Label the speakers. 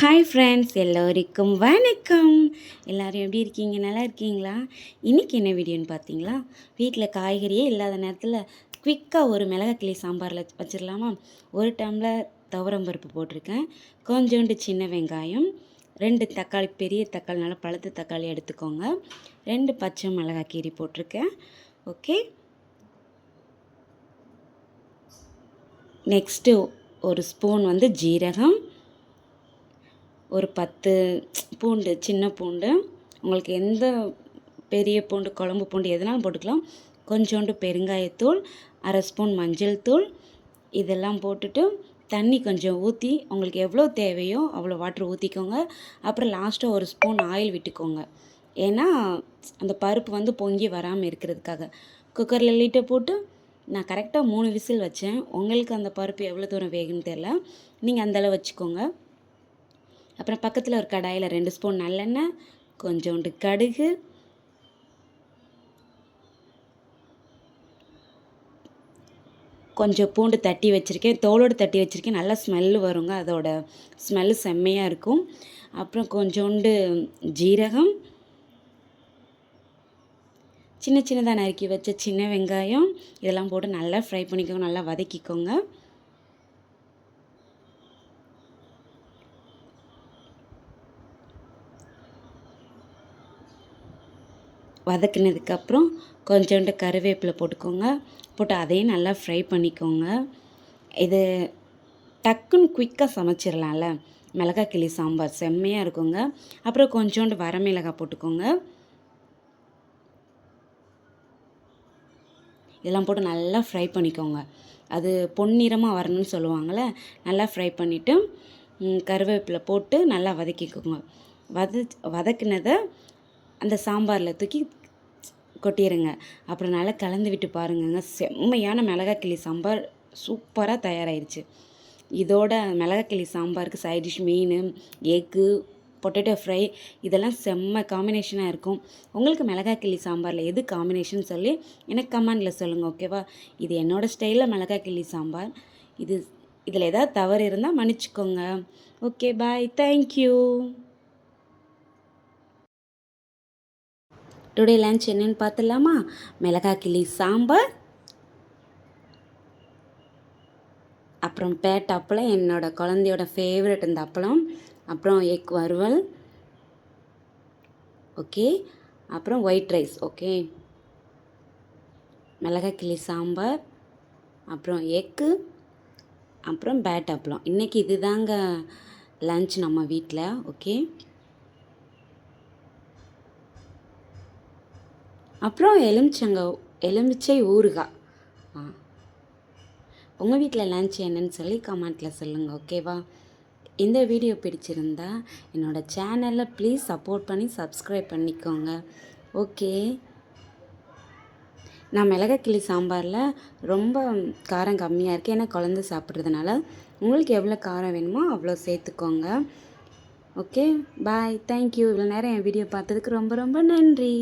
Speaker 1: hi friends எல்லோருக்கும் வணக்கம் எல்லோரும் எப்படி இருக்கீங்க நல்லா இருக்கீங்களா இன்றைக்கி என்ன வீடியோன்னு பார்த்தீங்களா வீட்டில் காய்கறியே இல்லாத நேரத்தில் குவிக்காக ஒரு மிளகா கிளி சாம்பாரில் வச்சிடலாமா ஒரு டம்ளர் பருப்பு போட்டிருக்கேன் கொஞ்சோண்டு சின்ன வெங்காயம் ரெண்டு தக்காளி பெரிய தக்காளி நல்லா பழுத்த தக்காளி எடுத்துக்கோங்க ரெண்டு பச்சை மிளகா கீரி போட்டிருக்கேன் ஓகே நெக்ஸ்ட்டு ஒரு ஸ்பூன் வந்து ஜீரகம் ஒரு பத்து பூண்டு சின்ன பூண்டு உங்களுக்கு எந்த பெரிய பூண்டு குழம்பு பூண்டு எதுனாலும் போட்டுக்கலாம் கொஞ்சோண்டு பெருங்காயத்தூள் அரை ஸ்பூன் மஞ்சள் தூள் இதெல்லாம் போட்டுட்டு தண்ணி கொஞ்சம் ஊற்றி உங்களுக்கு எவ்வளோ தேவையோ அவ்வளோ வாட்டர் ஊற்றிக்கோங்க அப்புறம் லாஸ்ட்டாக ஒரு ஸ்பூன் ஆயில் விட்டுக்கோங்க ஏன்னா அந்த பருப்பு வந்து பொங்கி வராமல் இருக்கிறதுக்காக குக்கரில் லீட்டை போட்டு நான் கரெக்டாக மூணு விசில் வச்சேன் உங்களுக்கு அந்த பருப்பு எவ்வளோ தூரம் வேகும்னு தெரில நீங்கள் அந்தளவு வச்சுக்கோங்க அப்புறம் பக்கத்தில் ஒரு கடாயில் ரெண்டு ஸ்பூன் நல்லெண்ணெய் கொஞ்சோண்டு கடுகு கொஞ்சம் பூண்டு தட்டி வச்சுருக்கேன் தோலோடு தட்டி வச்சுருக்கேன் நல்லா ஸ்மெல்லு வருங்க அதோட ஸ்மெல்லு செம்மையாக இருக்கும் அப்புறம் கொஞ்சோண்டு ஜீரகம் சின்ன சின்னதாக நறுக்கி வச்ச சின்ன வெங்காயம் இதெல்லாம் போட்டு நல்லா ஃப்ரை பண்ணிக்கோங்க நல்லா வதக்கிக்கோங்க வதக்கினதுக்கப்புறம் கொஞ்சோண்டு கருவேப்பிலை போட்டுக்கோங்க போட்டு அதையும் நல்லா ஃப்ரை பண்ணிக்கோங்க இது டக்குன்னு குயிக்காக சமைச்சிடலாம்ல மிளகா கிளி சாம்பார் செம்மையாக இருக்குங்க அப்புறம் கொஞ்சோண்டு வரமிளகாய் போட்டுக்கோங்க இதெல்லாம் போட்டு நல்லா ஃப்ரை பண்ணிக்கோங்க அது பொன்னிறமாக வரணும்னு சொல்லுவாங்கள்ல நல்லா ஃப்ரை பண்ணிவிட்டு கருவேப்பிலை போட்டு நல்லா வதக்கிக்கோங்க வத வதக்கினதை அந்த சாம்பாரில் தூக்கி கொட்டிடுங்க அப்புறம் நல்லா கலந்து விட்டு பாருங்கங்க செம்மையான மிளகா கிளி சாம்பார் சூப்பராக தயாராகிடுச்சு இதோட மிளகா கிளி சாம்பாருக்கு சைட் டிஷ் மீன் எக்கு பொட்டேட்டோ ஃப்ரை இதெல்லாம் செம்ம காம்பினேஷனாக இருக்கும் உங்களுக்கு மிளகா கிளி சாம்பாரில் எது காம்பினேஷன் சொல்லி எனக்கு கமெண்டில் சொல்லுங்கள் ஓகேவா இது என்னோடய ஸ்டைலில் மிளகா கிள்ளி சாம்பார் இது இதில் ஏதாவது தவறு இருந்தால் மன்னிச்சிக்கோங்க okay bye thank you today lunch என்னென்னு பார்த்துடலாமா மிளகா கிளி சாம்பார் அப்புறம் பேட் அப்பளம் என்னோடய குழந்தையோட ஃபேவரட் இந்த அப்பளம் அப்புறம் எக் வறுவல் ஓகே அப்புறம் ஒயிட் ரைஸ் ஓகே மிளகா கிளி சாம்பார் அப்புறம் எக்கு அப்புறம் பேட் அப்பளம் இன்றைக்கி இதுதாங்க லன்ச் நம்ம வீட்டில் ஓகே அப்புறம் எலுமிச்சங்க எலுமிச்சை ஊறுகாய் ஆ உங்கள் வீட்டில் லன்ச் என்னன்னு சொல்லி கமெண்ட்டில் சொல்லுங்கள் ஓகேவா இந்த வீடியோ பிடிச்சிருந்தா என்னோடய சேனலை ப்ளீஸ் சப்போர்ட் பண்ணி சப்ஸ்கிரைப் பண்ணிக்கோங்க ஓகே நான் மிளகா கிளி சாம்பாரில் ரொம்ப காரம் கம்மியாக இருக்குது ஏன்னா குழந்த சாப்பிட்றதுனால உங்களுக்கு எவ்வளோ காரம் வேணுமோ அவ்வளோ சேர்த்துக்கோங்க ஓகே பாய் தேங்க்யூ இவ்வளோ நேரம் என் வீடியோ பார்த்ததுக்கு ரொம்ப ரொம்ப நன்றி